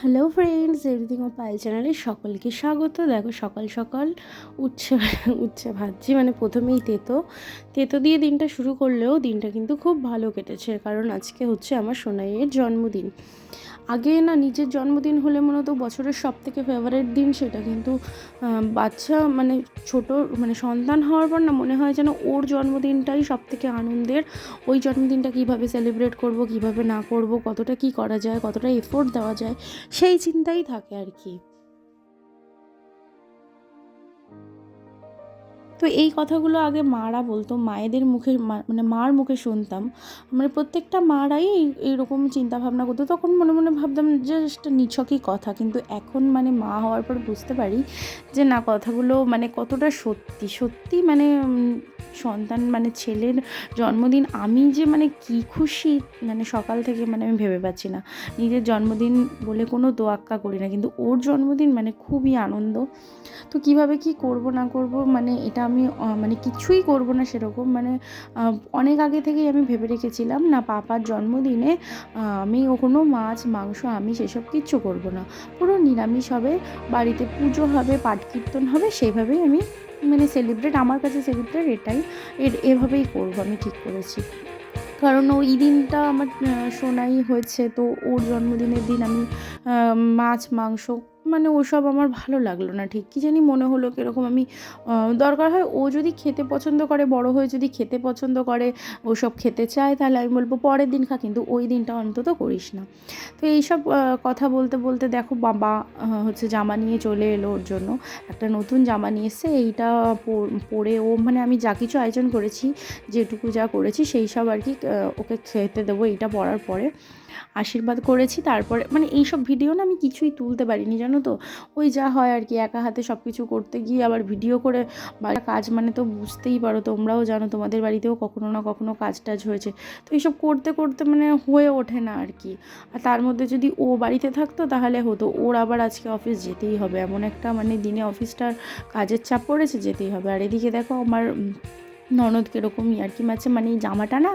Hello friends everything ও পাই চ্যানেলে সকলকে স্বাগত। দেখো সকাল সকাল উচ্ছে উচ্ছে ভাজছি মানে প্রথমেই তেতো। তেতো দিয়ে দিনটা শুরু করলেও দিনটা কিন্তু খুব ভালো কেটেছে, কারণ আজকে হচ্ছে আমার সোনাইয়ের জন্মদিন। আগে না নিজের জন্মদিন হলে মনে হতো বছরের সব থেকে ফেভারিট দিন সেটা। কিন্তু বাচ্চা মানে ছোট মানে সন্তান হওয়ার পর না মনে হয় যেন ওর জন্মদিনটাই সব থেকে আনন্দের। ওই জন্মদিনটা কীভাবে সেলিব্রেট করব, কীভাবে না করব, কতটা কি করা যায়, কতটা এফোর্ট দেওয়া যায়, সেই চিন্তাই থাকে আর কি। তো এই কথাগুলো আগে মারা বলতো, মায়েদের মুখে মানে মার মুখে শুনতাম। মানে প্রত্যেকটা মারাই এই, এইরকম চিন্তাভাবনা করতো। তখন মনে মনে ভাবতাম যে একটা নিছকই কথা। কিন্তু এখন মানে মা হওয়ার পর বুঝতে পারি যে না, কথাগুলো মানে কতটা সত্যি। সত্যি মানে সন্তান মানে ছেলের জন্মদিন আমি যে মানে কি খুশি মানে সকাল থেকে মানে আমি ভেবে পাচ্ছি না। নিজের জন্মদিন বলে কোনো দোয়াক্কা করি না। কিন্তু ওর জন্মদিন মানে খুবই আনন্দ। তো কীভাবে কি করব না করব মানে এটা আমি মানে কিছুই করব না সেরকম। মানে অনেক আগে থেকেই আমি ভেবে রেখেছিলাম, না পাপার জন্মদিনে আমি কোনো মাছ, মাংস আমি সেসব কিচ্ছু করব না। পুরো নিরামিষ হবে, বাড়িতে পুজো হবে, পাঠ কীর্তন হবে, সেইভাবেই আমি মানে সেলিব্রেট আমার কাছে সেলিব্রেট এটাই। এর, এভাবেই করব আমি, ঠিক করেছি। কারণ ওই দিনটা আমার সোনাই হয়েছে, তো ওর জন্মদিনের দিন আমি মাছ, মাংস মানে ওসব আমার ভালো লাগল না, ঠিক কী জানি মনে হলো কীরকম আমি দরকার হয় ও যদি খেতে পছন্দ করে, বড় হয়ে যদি খেতে পছন্দ করে, ওসব খেতে চায়, তাহলে আমি বলব পরের দিন খা, কিন্তু ওই দিনটা অন্তত করিস না। তো এইসব কথা বলতে বলতে দেখো বাবা হচ্ছে জামা নিয়ে চলে এলো ওর জন্য। একটা নতুন জামা নিয়ে এসছে, এইটা পরে ও মানে আমি যা কিছু আয়োজন করেছি, যেটুকু যা করেছি, সেই সব আর কি ওকে খেতে দেবো এইটা পরার পরে। আশীর্বাদ করেছি, তারপরে মানে এইসব ভিডিও না আমি কিছুই তুলতে পারিনি, জানো তো ওই যা হয় আর কি, একা হাতে সব কিছু করতে গিয়ে আবার ভিডিও করে বা কাজ মানে তো বুঝতেই পারো, তোমরাও জানো তোমাদের বাড়িতেও কখনো না কখনো কাজ টাজ হয়েছে। তো এইসব করতে করতে মানে হয়ে ওঠে না আর কি। আর তার মধ্যে যদি ও বাড়িতে থাকতো তাহলে হতো, ওর আবার আজকে অফিস যেতেই হবে। এমন একটা মানে দিনে অফিসটার কাজের চাপ পড়েছে, যেতেই হবে। আর এদিকে দেখো আমার ননদ কীরকম ইয়ার্কি মারছে মানে এই জামাটা না,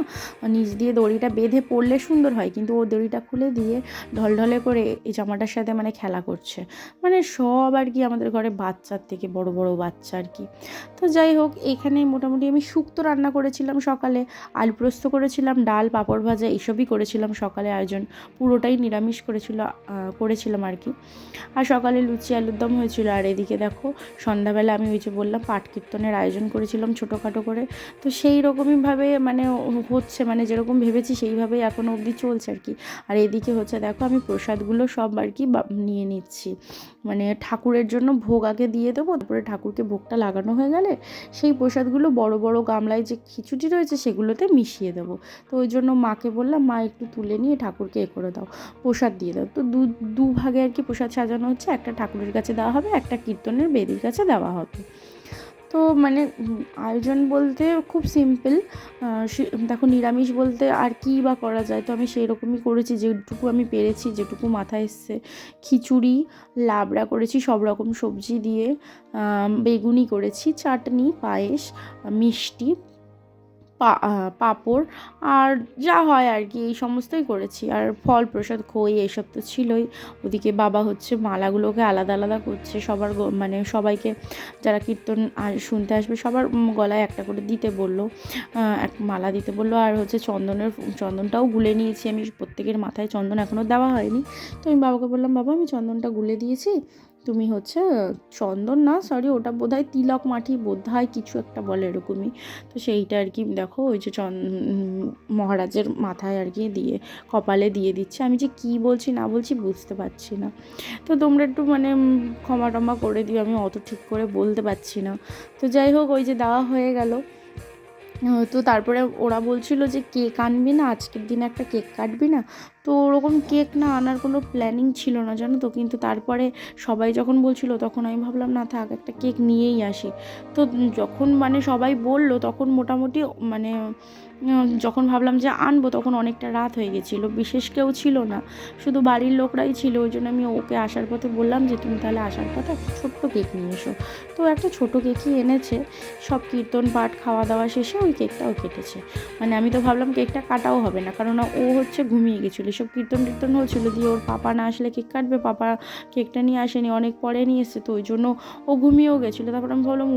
নিচ দিয়ে দড়িটা বেঁধে পড়লে সুন্দর হয়, কিন্তু ও দড়িটা খুলে দিয়ে ঢলঢলে করে এই জামাটার সাথে মানে খেলা করছে। মানে সব আর কি আমাদের ঘরে বাচ্চার থেকে বড় বড় বাচ্চা আর কি। তো যাই হোক, এখানে মোটামুটি আমি শুক্তো রান্না করেছিলাম সকালে, আলু পোস্ত করেছিলাম, ডাল, পাঁপড় ভাজা, এইসবই করেছিলাম সকালে আয়োজন। পুরোটাই নিরামিষ করেছিল করেছিলাম আর কি। আর সকালে লুচি আলুর দম হয়েছিল। আর এদিকে দেখো, সন্ধ্যাবেলা আমি ওই যে বললাম পাট কীর্তনের আয়োজন করেছিলাম ছোটোখাটো করে। তো সেই রকমইভাবে মানে হচ্ছে মানে যেরকম ভেবেছি সেইভাবেই এখনও অবধি চলছে আর কি। আর এদিকে হচ্ছে দেখো, আমি প্রসাদগুলো সব আর কি নিয়ে নিচ্ছি। মানে ঠাকুরের জন্য ভোগ আগে দিয়ে দেবো, তারপরে ঠাকুরকে ভোগটা লাগানো হয়ে গেলে সেই প্রসাদগুলো বড় বড় গামলায় যে খিচুড়ি রয়েছে সেগুলোতে মিশিয়ে দেবো। তো ওই জন্য মাকে বললাম, মা, একটু তুলে নিয়ে ঠাকুরকে এ করে দাও, প্রসাদ দিয়ে দাও। তো দু দুভাগে আর কি প্রসাদ সাজানো হচ্ছে, একটা ঠাকুরের কাছে দেওয়া হবে, একটা কীর্তনের বেদির কাছে দেওয়া হবে। তো মানে আয়োজন বলতে খুব সিম্পল দেখো নিরামিষ বলতে আর কী বা করা যায়? তো আমি সেই রকমই করেছি, যেটুকু আমি পেরেছি, যেটুকু মাথায় এসছে। খিচুড়ি, লাবড়া করেছি, সব রকম সবজি দিয়ে বেগুনি করেছি, চাটনি, পায়েস, মিষ্টি পাঁপড় আর যা হয় আর কি, এই সমস্তই করেছি। আর ফল প্রসাদ খই এইসব তো ছিলই। ওদিকে বাবা হচ্ছে মালাগুলোকে আলাদা আলাদা করছে। সবার মানে সবাইকে যারা কীর্তন শুনতে আসবে, সবার গলায় একটা করে দিতে বলল। এক মালা দিতে বলল। আর হচ্ছে চন্দনের চন্দনটাও গুলে নিয়েছি আমি। প্রত্যেকের মাথায় চন্দন এখনও দেওয়া হয়নি। তো আমি বাবাকে বললাম, বাবা, আমি চন্দনটা গুলে দিয়েছি। তুমি হচ্ছে, চন্দন না সরি ওটা বোধ হয় তিলক মাটি বোধ হয় কিছু একটা বলে এরকমই। তো সেইটা আর কি, দেখো, ওই যে চন মহারাজের মাথায় আর কি দিয়ে, কপালে দিয়ে দিচ্ছে। আমি যে কি বলছি, না বলছি বুঝতে পারছি না। তো তোমরা একটু মানে ক্ষমা টমা করে দিও, আমি অত ঠিক করে বলতে পারছি না। তো যাই হোক, ওই যে দেওয়া হয়ে গেল। তো তারপরে ওরা বলছিল যে কেক আনবি না, আজকের দিনে একটা কেক কাটবি না। তো ওরকম কেক না আনার কোনো প্ল্যানিং ছিল না, জানো তো? কিন্তু তারপরে সবাই যখন বলছিল, তখন আমি ভাবলাম, না, থাক, একটা কেক নিয়েই আসি। তো যখন মানে সবাই বলল, তখন মোটামুটি মানে যখন ভাবলাম যে আনব, তখন অনেকটা রাত হয়ে গেছিল। বিশেষ কেউ ছিল না, শুধু বাড়ির লোকরাই ছিল। ওই জন্য আমি ওকে আসার পথে বললাম যে, তুমি তাহলে আসার পথে একটা ছোট্ট কেক নিয়ে এসো। তো একটা ছোটো কেকই এনেছে। সব কীর্তন পাঠ, খাওয়া দাওয়া শেষে ওই কেকটাও কেটেছে। মানে আমি তো ভাবলাম কেকটা কাটাও হবে না, কারণ ও হচ্ছে ঘুমিয়ে গেছিল। সব কীর্তন টীর্তন হচ্ছিল দিয়ে ওর পাপা না আসলে কেক কাটবে, পাপা কেকটা নিয়ে আসেনি, অনেক পরে নিয়ে এসছে, তো ওই জন্য ও ঘুমিয়েও গেছিল। তারপর আমি ভাবলাম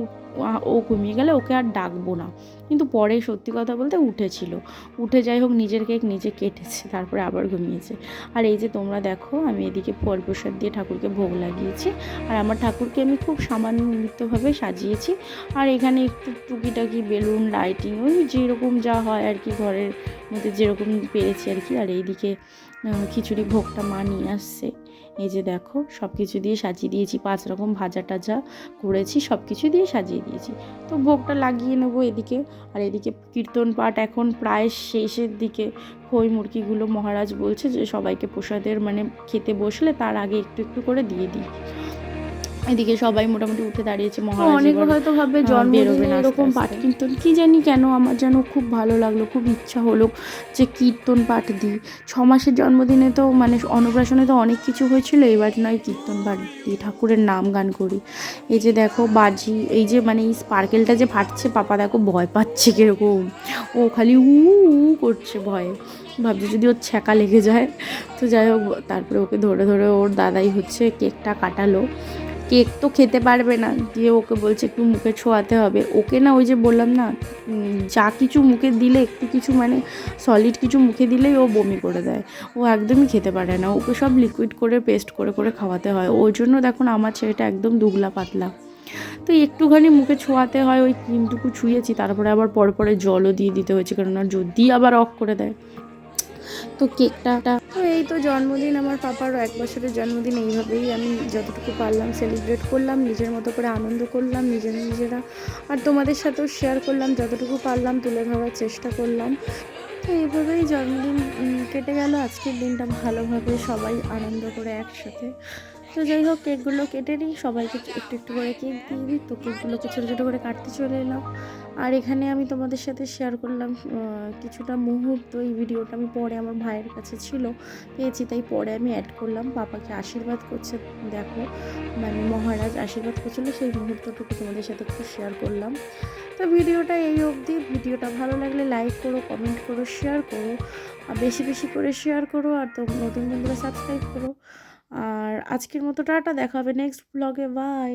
ও ঘুমিয়ে গেলে ওকে আর ডাকবো না। কিন্তু পরে সত্যি কথা বলতে উঠেছিল। উঠে যাই হোক নিজের কেক নিজে কেটেছে, তারপরে আবার ঘুমিয়েছে। আর এই যে তোমরা দেখো, আমি এদিকে ফল প্রসাদ দিয়ে ঠাকুরকে ভোগ লাগিয়েছি। আর আমার ঠাকুরকে আমি খুব সামান্য সামান্যভাবে সাজিয়েছি। আর এখানে একটু টুকিটাকি বেলুন লাইটিং ওই যেরকম যা হয় আর কি ঘরের মধ্যে যেরকম পেরেছি আর কি, আর এইদিকে খিচুড়ি ভোগটা মা নিয়ে আসছে। এই যে দেখো সব কিছু দিয়ে সাজিয়ে দিয়েছি, পাঁচ রকম ভাজা টাজা করেছি সব কিছু দিয়ে সাজিয়ে দিয়েছি। তো ভোগটা লাগিয়ে নেব এদিকে। আর এদিকে কীর্তন পাঠ এখন প্রায় শেষের দিকে। খই মুরগিগুলো মহারাজ বলছে যে, সবাইকে প্রসাদের মানে খেতে বসলে তার আগে একটু একটু করে দিয়ে দিই। এদিকে সবাই মোটামুটি উঠে দাঁড়িয়েছে অনেকে হয়তো ভাবে জন্মদিনে এরকম পাঠ কীর্তন কী জানি কেন আমার যেন খুব ভালো লাগল খুব ইচ্ছা হলো যে কীর্তন পাঠ দিই। ছ মাসের জন্মদিনে তো মানে অন্নপ্রাশনে তো অনেক কিছু হয়েছিল এবার নয় কীর্তন পাঠ দিই ঠাকুরের নাম গান করি। এই যে দেখো বাজি এই যে মানে এই স্পার্কেলটা যে ফাটছে পাপা দেখো ভয় পাচ্ছে কীরকম। ও খালি উ উ করছে ভয়ে। ভাবছি যদি ওর ছ্যাঁকা লেগে যায়। তো যাই হোক তারপরে ওকে ধরে ধরে ওর দাদাই হচ্ছে কেকটা কাটালো। কেক তো খেতে পারবে না। দিয়ে ওকে বলছে, একটু মুখে ছোঁয়াতে হবে। ওকে না ওই যে বললাম না যা কিছু মুখে দিলে, একটু কিছু মানে সলিড কিছু মুখে দিলেই ও বমি করে দেয়। ও একদমই খেতে পারে না। ওকে সব লিকুইড করে পেস্ট করে করে খাওয়াতে হয়। ওই জন্য দেখুন আমার ছেলেটা একদম দুগলা পাতলা। তো একটুখানি মুখে ছোঁয়াতে হয়, ওই ক্রিমটুকু ছুঁয়েছি, তারপরে আবার পরে পরে জলও দিয়ে দিতে হয়েছে, কেননা যদি আবার অফ করে দেয় তো কেকটা তো এই তো জন্মদিন, আমার পাপারও এক বছরের জন্মদিন, এইভাবেই আমি যতটুকু পারলাম সেলিব্রেট করলাম, নিজের মতো করে আনন্দ করলাম, নিজেরা নিজেরা। আর তোমাদের সাথেও শেয়ার করলাম, যতটুকু পারলাম তুলে ধরার চেষ্টা করলাম। তো এইভাবেই জন্মদিন কেটে গেল। আজকের দিনটা ভালোভাবে সবাই আনন্দ করে একসাথে। তো যাই হোক, কেকগুলো কেটে নিই। সবাইকে একটু একটু করে কেক দিয়ে দিই। তো কেকগুলোকে ছোটো ছোটো করে কাটতে চলে এলাম। আর এখানে আমি তোমাদের সাথে শেয়ার করলাম কিছুটা মুহূর্ত। এই ভিডিওটা আমি পরে আমার ভাইয়ের কাছে ছিল, পেয়েছি, তাই পরে আমি অ্যাড করলাম। পাপাকে আশীর্বাদ করছে, দেখো মানে মহারাজ আশীর্বাদ করছিল, সেই মুহূর্তটুকু তোমাদের সাথে একটু শেয়ার করলাম। তো ভিডিওটা এই অবধি। ভিডিওটা ভালো লাগলে লাইক করো কমেন্ট করো শেয়ার করো। আর বেশি বেশি করে শেয়ার করো, আর তো নতুন বন্ধুরা সাবস্ক্রাইব করো। আর আজকের মতো টাটা দেখা হবে নেক্সট ব্লগে বাই